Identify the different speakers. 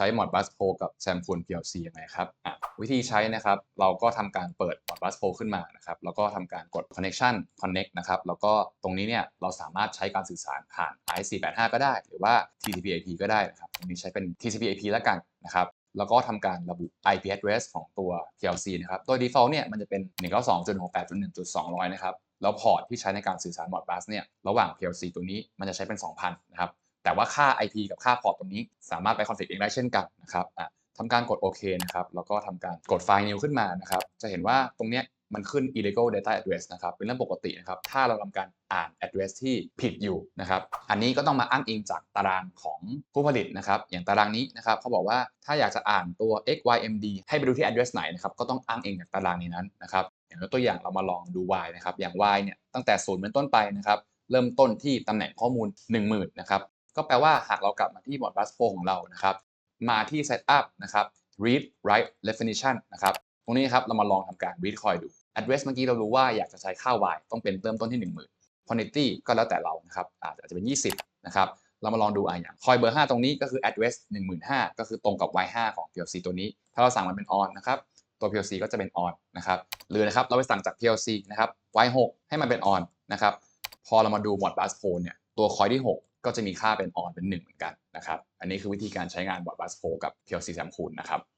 Speaker 1: ใช้ Modbus Pro กับ Samsung PLC ยังไงครับอะวิธีใช้นะครับเราก็ทำการเปิด Modbus Pro ขึ้นมานะครับแล้วก็ทำการกด connection connect นะครับแล้วก็ตรงนี้เนี่ยเราสามารถใช้การสื่อสารผ่าน i485 ก็ได้ หรือว่า TCP/IP ก็ได้นะครับตรงนี้ใช้เป็น TCP/IP แล้วกันนะครับแล้วก็ทำการระบุ IP address ของตัว PLC นะครับ โดย default เนี่ยมันจะเป็น 192.168.1.200 นะครับ แล้วพอร์ตที่ใช้ในการสื่อสาร Modbus เนี่ย ระหว่าง PLC ตัวนี้มันจะใช้เป็น 2,000 นะครับ แต่ว่าค่า IP กับค่าพอร์ตตรงนี้ สามารถไปคอนฟิกเองได้เช่นกันนะครับทำการกดโอเคนะครับ แล้วก็ทำการกดไฟล์ new ขึ้นมานะครับ จะเห็นว่าตรงเนี้ยมันขึ้น illegal data address นะครับ เป็นเรื่องปกตินะครับ ถ้าเราทำการอ่าน address ที่ผิดอยู่นะครับ อันนี้ก็ต้องมาอ้างอิงจากตารางของผู้ผลิตนะครับ อย่างตารางนี้นะครับเขาบอกว่าถ้าอยากจะอ่านตัว xymd ให้ไปดูที่ address ไหนนะครับ ก็ต้องอ้างอิงจากตารางนี้นั้นนะครับ อย่างตัวอย่างเรามาลองดู y นะครับ อย่าง y เนี่ยตั้งแต่ศูนย์เป็นต้นไปนะครับ เริ่มต้นที่ตำแหน่งข้อมูล 10,000นะครับ ก็แปลว่าหากเรากลับมาที่ Modbus Pro ของเรานะครับ มาที่ Setup นะครับ Read Write Definition นะครับ ตรงนี้ครับเรามาลองทำการ read coin ดู address เมื่อกี้เรารู้ว่าอยากจะใช้ค่า y ต้องเป็นเริ่มต้นที่ 10,000 quantity ก็แล้วแต่เรานะครับอาจจะเป็น 20 นะครับเรามาลองดูอะอย่าง coin เบอร์ 5 ตรงนี้ก็คือ address 15,000ก็คือตรงกับ y5 ของ PLC ตัวนี้ ถ้าเราสั่งมันเป็น on นะครับตัว PLC ก็จะเป็น on นะครับหรือนะครับเราไปสั่งจาก PLC นะครับ y6 ให้มันเป็น on นะครับพอเรามาดู Modbus Pro เนี่ยตัว coin ที่ 6 ก็จะมีค่าเป็นออนเป็น1เหมือนกันนะครับ อันนี้คือวิธีการใช้งานบอร์ดบัสโฟกับ PLC แซมคูณนะครับ